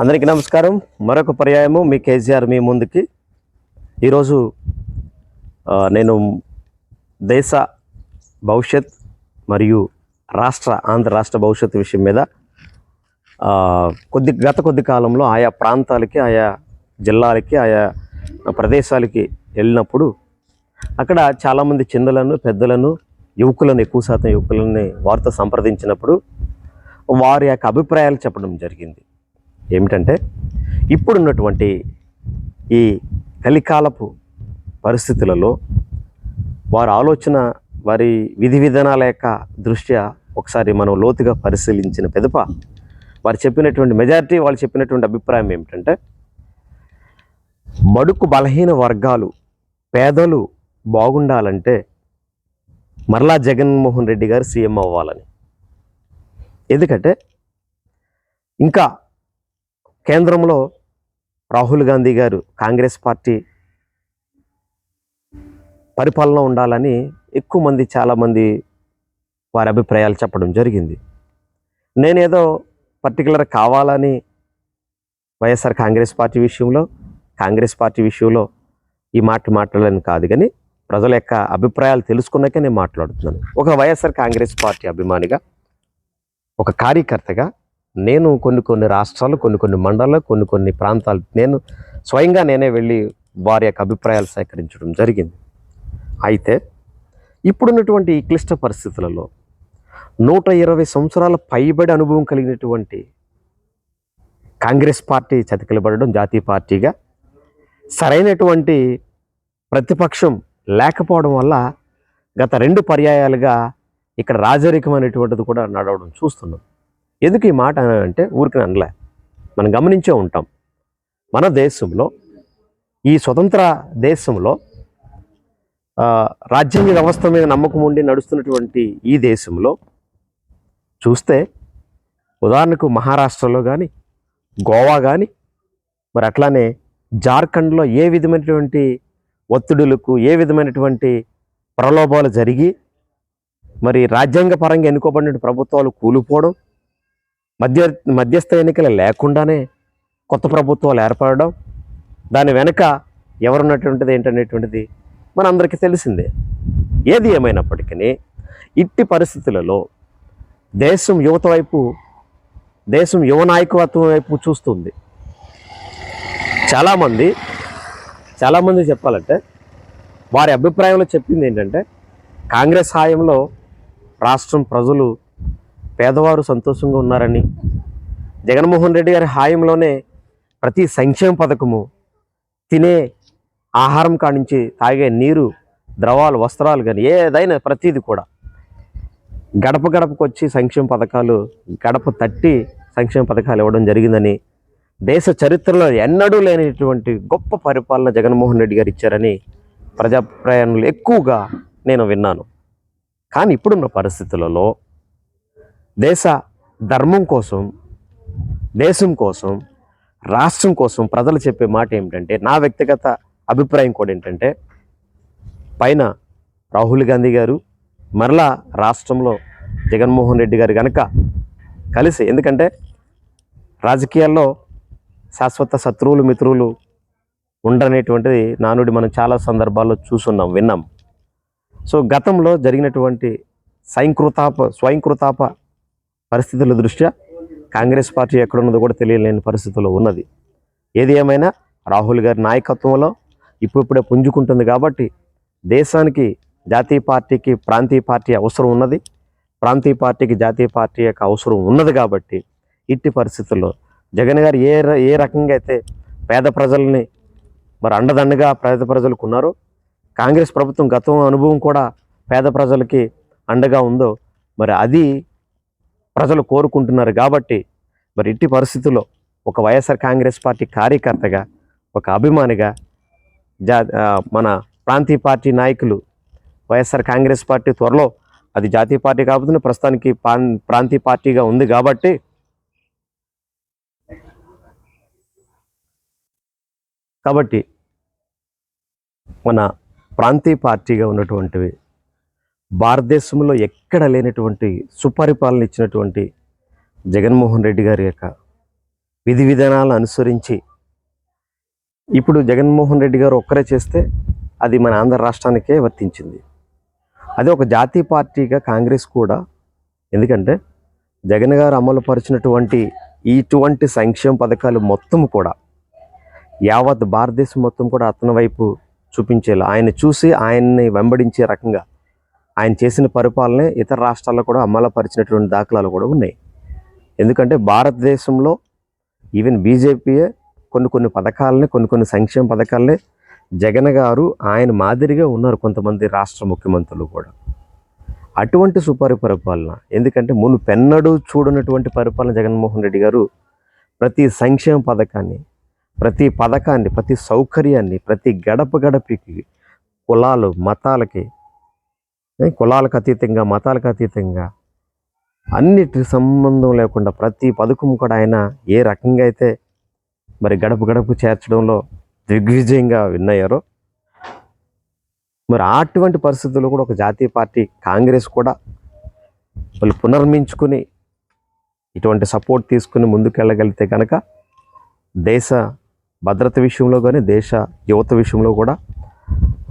అందరికీ నమస్కారం. మరొక పర్యాయము మీ కేసీఆర్ మీ ముందుకి. ఈరోజు నేను దేశ భవిష్యత్ మరియు రాష్ట్ర ఆంధ్ర రాష్ట్ర భవిష్యత్తు విషయం మీద కొద్ది గత కొద్ది కాలంలో ఆయా ప్రాంతాలకి ఆయా జిల్లాలకి ఆయా ప్రదేశాలకి వెళ్ళినప్పుడు అక్కడ చాలామంది చిన్నలను పెద్దలను యువకులను ఎక్కువ శాతం యువకులని వారితో సంప్రదించినప్పుడు వారి యొక్క అభిప్రాయాలు చెప్పడం జరిగింది. ఏమిటంటే ఇప్పుడున్నటువంటి ఈ కలికాలపు పరిస్థితులలో వారి ఆలోచన వారి విధి విధానాల యొక్క దృష్ట్యా ఒకసారి మనం లోతుగా పరిశీలించిన పెదప వారు చెప్పినటువంటి మెజారిటీ వాళ్ళు చెప్పినటువంటి అభిప్రాయం ఏమిటంటే బడుకు బలహీన వర్గాలు పేదలు బాగుండాలంటే మరలా జగన్మోహన్ రెడ్డి గారు సీఎం అవ్వాలని. ఎందుకంటే ఇంకా కేంద్రంలో రాహుల్ గాంధీ గారు కాంగ్రెస్ పార్టీ పరిపాలన ఉండాలని ఎక్కువ మంది చాలామంది వారి అభిప్రాయాలు చెప్పడం జరిగింది. నేనేదో పర్టికులర్ కావాలని వైఎస్ఆర్ కాంగ్రెస్ పార్టీ విషయంలో కాంగ్రెస్ పార్టీ విషయంలో ఈ మాట మాట్లాడాలని కాదు కానీ ప్రజల యొక్క అభిప్రాయాలు తెలుసుకున్నాకే నేను మాట్లాడుతున్నాను. ఒక వైఎస్ఆర్ కాంగ్రెస్ పార్టీ అభిమానిగా ఒక కార్యకర్తగా నేను కొన్ని కొన్ని రాష్ట్రాలు కొన్ని కొన్ని మండలాలు కొన్ని కొన్ని ప్రాంతాలు నేను స్వయంగా నేనే వెళ్ళి వారి యొక్క అభిప్రాయాలు సేకరించడం జరిగింది. అయితే ఇప్పుడున్నటువంటి ఈ క్లిష్ట పరిస్థితులలో నూట ఇరవై సంవత్సరాల పైబడి అనుభవం కలిగినటువంటి కాంగ్రెస్ పార్టీ చతికిలబడడం జాతీయ పార్టీగా సరైనటువంటి ప్రతిపక్షం లేకపోవడం వల్ల గత రెండు పర్యాయాలుగా ఇక్కడ రాజరికం అనేటువంటిది కూడా నడవడం చూస్తున్నాం. ఎందుకు ఈ మాట అంటే ఊరికి అనలే. మనం గమనించే ఉంటాం. మన దేశంలో ఈ స్వతంత్ర దేశంలో రాజ్యాంగ వ్యవస్థ మీద నమ్మకం ఉండి నడుస్తున్నటువంటి ఈ దేశంలో చూస్తే ఉదాహరణకు మహారాష్ట్రలో కానీ గోవా కానీ మరి అట్లానే జార్ఖండ్లో ఏ విధమైనటువంటి ఒత్తిడులకు ఏ విధమైనటువంటి ప్రలోభాలు జరిగి మరి రాజ్యాంగ పరంగా ఎన్నుకోబడిన ప్రభుత్వాలు కూలిపోవడం మధ్య మధ్యస్థ ఎన్నికలు లేకుండానే కొత్త ప్రభుత్వాలు ఏర్పడడం దాని వెనుక ఎవరున్నటువంటిది ఏంటనేటువంటిది మనందరికీ తెలిసిందే. ఏది ఏమైనప్పటికీ ఇట్టి పరిస్థితులలో దేశం యువత వైపు దేశం యువ నాయకత్వం వైపు చూస్తుంది. చాలామంది చాలామంది చెప్పాలంటే వారి అభిప్రాయంలో చెప్పింది ఏంటంటే కాంగ్రెస్ హాయంలో రాష్ట్రం ప్రజలు పేదవారు సంతోషంగా ఉన్నారని జగన్మోహన్ రెడ్డి గారి హాయంలోనే ప్రతి సంక్షేమ పథకము తినే ఆహారం కానించి తాగే నీరు ద్రవాలు వస్త్రాలు కానీ ఏదైనా ప్రతిదీ కూడా గడప గడపకు వచ్చి సంక్షేమ పథకాలు గడప తట్టి సంక్షేమ పథకాలు ఇవ్వడం జరిగిందని దేశ చరిత్రలో ఎన్నడూ లేనిటువంటి గొప్ప పరిపాలన జగన్మోహన్ రెడ్డి గారు ఇచ్చారని ప్రజాప్రయాణాలు ఎక్కువగా నేను విన్నాను. కానీ ఇప్పుడున్న పరిస్థితులలో దేశ ధర్మం కోసం దేశం కోసం రాష్ట్రం కోసం ప్రజలు చెప్పే మాట ఏమిటంటే నా వ్యక్తిగత అభిప్రాయం కూడా ఏంటంటే పైన రాహుల్ గాంధీ గారు మరలా రాష్ట్రంలో జగన్మోహన్ రెడ్డి గారు కనుక కలిసి ఎందుకంటే రాజకీయాల్లో శాశ్వత శత్రువులు మిత్రులు ఉండనేటువంటిది నానుడి మనం చాలా సందర్భాల్లో చూసున్నాం విన్నాం. సో గతంలో జరిగినటువంటి స్వయంకృతాప స్వయంకృతాప పరిస్థితుల దృష్ట్యా కాంగ్రెస్ పార్టీ ఎక్కడున్నదో కూడా తెలియలేని పరిస్థితుల్లో ఉన్నది. ఏది ఏమైనా రాహుల్ గారి నాయకత్వంలో ఇప్పుడిప్పుడే పుంజుకుంటుంది కాబట్టి దేశానికి జాతీయ పార్టీకి ప్రాంతీయ పార్టీ అవసరం ఉన్నది. ప్రాంతీయ పార్టీకి జాతీయ పార్టీ యొక్క అవసరం ఉన్నది కాబట్టి ఇట్టి పరిస్థితుల్లో జగన్ గారు ఏ ర- ఏ రకంగా అయితే పేద ప్రజల్ని మరి అండదండగా పేద ప్రజలకు ఉన్నారో కాంగ్రెస్ ప్రభుత్వం గతం అనుభవం కూడా పేద ప్రజలకి అండగా ఉందో మరి అది ప్రజలు కోరుకుంటున్నారు కాబట్టి మరి ఇట్టి పరిస్థితుల్లో ఒక వైఎస్ఆర్ కాంగ్రెస్ పార్టీ కార్యకర్తగా ఒక అభిమానిగా జా మన ప్రాంతీయ పార్టీ నాయకులు వైఎస్ఆర్ కాంగ్రెస్ పార్టీ త్వరలో అది జాతీయ పార్టీ కాబట్టి ప్రస్తుతానికి పాన్- ప్రాంతీయ పార్టీగా ఉంది కాబట్టి కాబట్టి మన ప్రాంతీయ పార్టీగా ఉన్నటువంటివి భారతదేశంలో ఎక్కడ లేనటువంటి సుపరిపాలన ఇచ్చినటువంటి జగన్మోహన్ రెడ్డి గారి యొక్క విధి విధానాలను అనుసరించి ఇప్పుడు జగన్మోహన్ రెడ్డి గారు ఒక్కరే చేస్తే అది మన ఆంధ్ర రాష్ట్రానికే వర్తించింది. అదే ఒక జాతీయ పార్టీగా కాంగ్రెస్ కూడా. ఎందుకంటే జగన్ గారు అమలుపరిచినటువంటి ఇటువంటి సంక్షేమ పథకాలు మొత్తం కూడా యావత్ భారతదేశం మొత్తం కూడా అతని వైపు చూపించేలా ఆయన చూసి ఆయన్ని వెంబడించే రకంగా ఆయన చేసిన పరిపాలనే ఇతర రాష్ట్రాల్లో కూడా అమలుపరిచినటువంటి దాఖలాలు కూడా ఉన్నాయి. ఎందుకంటే భారతదేశంలో ఈవెన్ బీజేపీయే కొన్ని కొన్ని పథకాలని కొన్ని కొన్ని సంక్షేమ పథకాలనే జగన్ గారు ఆయన మాదిరిగా ఉన్నారు కొంతమంది రాష్ట్ర ముఖ్యమంత్రులు కూడా. అటువంటి సుపరి పరిపాలన ఎందుకంటే మును పెన్నడు చూడనటువంటి పరిపాలన జగన్మోహన్ రెడ్డి గారు ప్రతి సంక్షేమ పథకాన్ని ప్రతి పథకాన్ని ప్రతి సౌకర్యాన్ని ప్రతి గడప గడపకి కులాలు మతాలకి కులాలకు అతీతంగా మతాలకు అతీతంగా అన్నిటి సంబంధం లేకుండా ప్రతి పథకం కూడా ఆయన ఏ రకంగా అయితే మరి గడప గడప చేర్చడంలో దిగ్విజయంగా విన్నయ్యారో మరి అటువంటి పరిస్థితుల్లో కూడా ఒక జాతీయ పార్టీ కాంగ్రెస్ కూడా వాళ్ళు పునర్మించుకుని ఇటువంటి సపోర్ట్ తీసుకుని ముందుకెళ్ళగలిగితే కనుక దేశ భద్రత విషయంలో కానీ దేశ యువత విషయంలో కూడా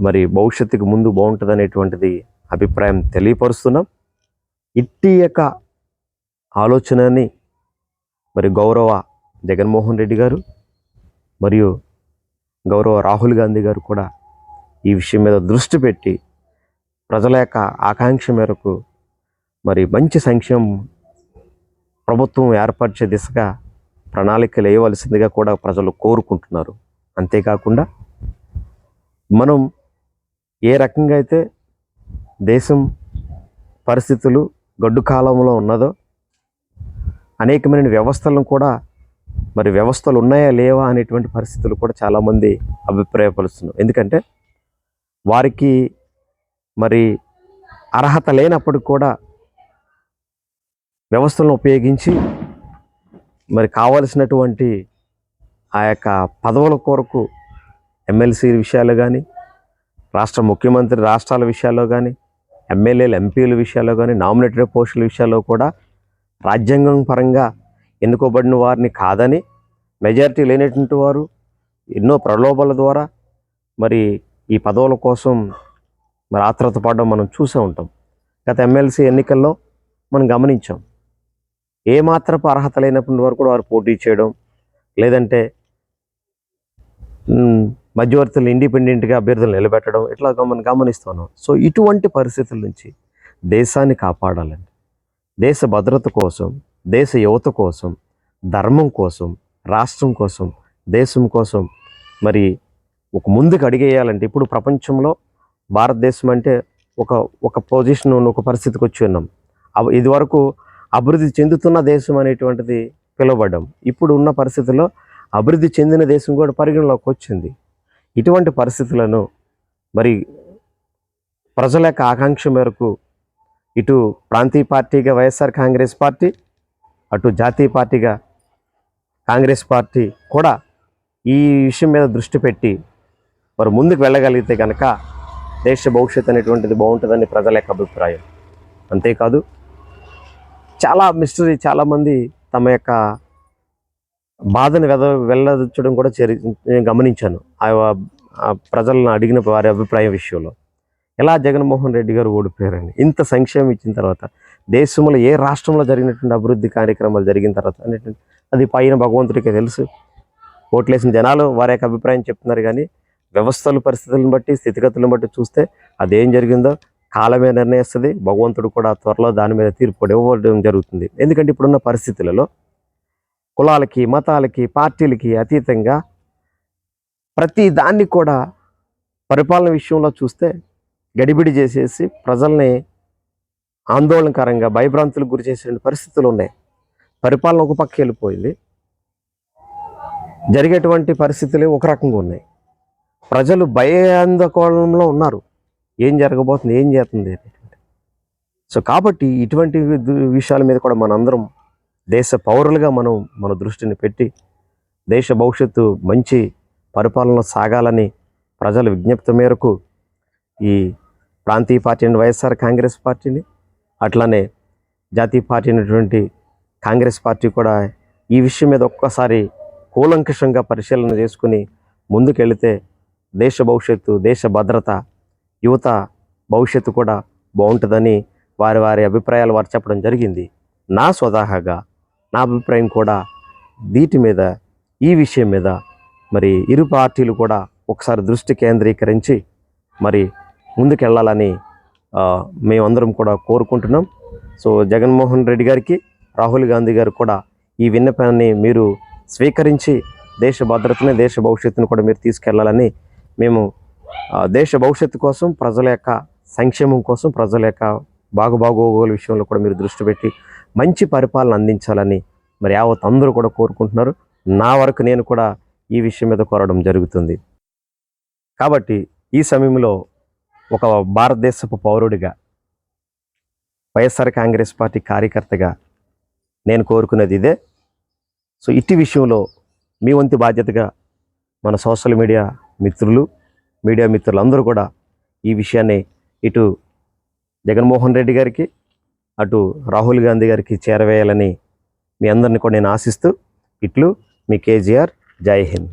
మరి భవిష్యత్తుకు ముందు బాగుంటుంది అనేటువంటిది అభిప్రాయం తెలియపరుస్తున్నాం. ఇట్టి యొక్క ఆలోచనని మరి గౌరవ జగన్మోహన్ రెడ్డి గారు మరియు గౌరవ రాహుల్ గాంధీ గారు కూడా ఈ విషయం మీద దృష్టి పెట్టి ప్రజల యొక్క ఆకాంక్ష మేరకు మరి మంచి సంక్షేమం ప్రభుత్వం ఏర్పరిచే దిశగా ప్రణాళికలు వేయవలసిందిగా కూడా ప్రజలు కోరుకుంటున్నారు. అంతేకాకుండా మనం ఏ రకంగా అయితే దేశం పరిస్థితులు గడ్డు కాలంలో ఉన్నదో అనేకమైన వ్యవస్థలను కూడా మరి వ్యవస్థలు ఉన్నాయా లేవా అనేటువంటి పరిస్థితులు కూడా చాలామంది అభిప్రాయపరుస్తున్నారు. ఎందుకంటే వారికి మరి అర్హత లేనప్పటికి కూడా వ్యవస్థలను ఉపయోగించి మరి కావలసినటువంటి ఆ యొక్క పదవుల కొరకు ఎమ్మెల్సీ విషయాలు కానీ రాష్ట్ర ముఖ్యమంత్రి రాష్ట్రాల విషయాల్లో కానీ ఎమ్మెల్యేలు ఎంపీల విషయాల్లో కానీ నామినేటెడ్ పోస్టుల విషయాల్లో కూడా రాజ్యాంగం పరంగా ఎన్నుకోబడిన వారిని కాదని మెజారిటీ లేనటువంటి వారు ఎన్నో ప్రలోభాల ద్వారా మరి ఈ పదవుల కోసం మరి ఆత్రత పడడం మనం చూసే ఉంటాం. గత ఎమ్మెల్సీ ఎన్నికల్లో మనం గమనించాం. ఏ మాత్రపు అర్హత లేనటువంటి వారు కూడా వారు పోటీ చేయడం లేదంటే మధ్యవర్తులు ఇండిపెండెంట్గా అభ్యర్థులు నిలబెట్టడం ఇట్లా మనం గమనిస్తున్నాం సో ఇటువంటి పరిస్థితుల నుంచి దేశాన్ని కాపాడాలండి. దేశ భద్రత కోసం దేశ యువత కోసం ధర్మం కోసం రాష్ట్రం కోసం దేశం కోసం మరి ఒక ముందుకు అడిగేయాలంటే ఇప్పుడు ప్రపంచంలో భారతదేశం అంటే ఒక ఒక పొజిషన్ ఒక పరిస్థితికి వచ్చి ఉన్నాం. అవ- ఇది వరకు అభివృద్ధి చెందుతున్న దేశం అనేటువంటిది పిలవడం ఇప్పుడు ఉన్న పరిస్థితుల్లో అభివృద్ధి చెందిన దేశం కూడా పరిగణలోకి వచ్చింది. ఇటువంటి పరిస్థితులను మరి ప్రజల యొక్క ఆకాంక్ష మేరకు ఇటు ప్రాంతీయ పార్టీగా వైఎస్ఆర్ కాంగ్రెస్ పార్టీ అటు జాతీయ పార్టీగా కాంగ్రెస్ పార్టీ కూడా ఈ విషయం మీద దృష్టి పెట్టి మరి ముందుకు వెళ్ళగలిగితే కనుక దేశ భవిష్యత్తు అనేటువంటిది బాగుంటుందని ప్రజల యొక్క అభిప్రాయం. అంతేకాదు చాలా మిస్టరీ చాలామంది తమ యొక్క బాధను వెద వెళ్ళదచ్చడం కూడా చరి నేను గమనించాను. ఆ ప్రజలను అడిగిన వారి అభిప్రాయం విషయంలో. ఎలా జగన్మోహన్ రెడ్డి గారు ఓడిపోయారని. ఇంత సంక్షేమం ఇచ్చిన తర్వాత దేశంలో ఏ రాష్ట్రంలో జరిగినటువంటి అభివృద్ధి కార్యక్రమాలు జరిగిన తర్వాత అనేటువంటి అది పైన భగవంతుడికి తెలుసు. ఓట్లేసిన జనాలు వారి యొక్క అభిప్రాయం చెప్తున్నారు కానీ వ్యవస్థల పరిస్థితులను బట్టి స్థితిగతులను బట్టి చూస్తే అదేం జరిగిందో కాలమే నిర్ణయిస్తుంది. భగవంతుడు కూడా త్వరలో దాని మీద తీర్పు ఇవ్వడం జరుగుతుంది. ఎందుకంటే ఇప్పుడున్న పరిస్థితులలో కులాలకి మతాలకి పార్టీలకి అతీతంగా ప్రతి దాన్ని కూడా పరిపాలన విషయంలో చూస్తే గడిబిడి చేసేసి ప్రజల్ని ఆందోళనకరంగా భయభ్రాంతులకు గురి చేసే పరిస్థితులు ఉన్నాయి. పరిపాలన ఒక పక్క వెళ్ళిపోయింది. జరిగేటువంటి పరిస్థితులు ఒక రకంగా ఉన్నాయి. ప్రజలు భయాందోళనలో ఉన్నారు. ఏం జరగబోతుంది ఏం చేస్తుంది సో కాబట్టి ఇటువంటి విషయాల మీద కూడా మనందరం దేశ పౌరులుగా మనం మన దృష్టిని పెట్టి దేశ భవిష్యత్తు మంచి పరిపాలన సాగాలని ప్రజల విజ్ఞప్తి మేరకు ఈ ప్రాంతీయ పార్టీ అయిన వైఎస్ఆర్ కాంగ్రెస్ పార్టీని అట్లానే జాతీయ పార్టీ అయినటువంటి కాంగ్రెస్ పార్టీ కూడా ఈ విషయం మీద ఒక్కసారి కూలంకషంగా పరిశీలన చేసుకుని ముందుకెళితే దేశ భవిష్యత్తు దేశ భద్రత యువత భవిష్యత్తు కూడా బాగుంటుందని వారి వారి అభిప్రాయాలు వారు చెప్పడం జరిగింది. నా స్వతహాగా నా అభిప్రాయం కూడా వీటి మీద ఈ విషయం మీద మరి ఇరు పార్టీలు కూడా ఒకసారి దృష్టి కేంద్రీకరించి మరి ముందుకెళ్ళాలని మేమందరం కూడా కోరుకుంటున్నాం. సో జగన్మోహన్ రెడ్డి గారికి రాహుల్ గాంధీ గారు కూడా ఈ విన్నపాన్ని మీరు స్వీకరించి దేశ భద్రతని దేశ భవిష్యత్తును కూడా మీరు తీసుకెళ్ళాలని మేము దేశ భవిష్యత్తు కోసం ప్రజల యొక్క సంక్షేమం కోసం ప్రజల యొక్క బాగుబాగోగుల విషయంలో కూడా మీరు దృష్టి పెట్టి మంచి పరిపాలన అందించాలని మరి యావత్ అందరూ కూడా కోరుకుంటున్నారు. నా వరకు నేను కూడా ఈ విషయం మీద కోరడం జరుగుతుంది. కాబట్టి ఈ సమయంలో ఒక భారతదేశపు పౌరుడిగా వైఎస్ఆర్ కాంగ్రెస్ పార్టీ కార్యకర్తగా నేను కోరుకునేది ఇదే. సో ఇట్టి విషయంలో మీ వంతు బాధ్యతగా మన సోషల్ మీడియా మిత్రులు మీడియా మిత్రులు అందరూ కూడా ఈ విషయాన్ని ఇటు జగన్మోహన్ రెడ్డి గారికి అటు రాహుల్ గాంధీ గారికి చేరవేయాలని మీ అందరిని కూడా నేను ఆశిస్తూ ఇట్లు మీ కేజీఆర్. జై హింద్.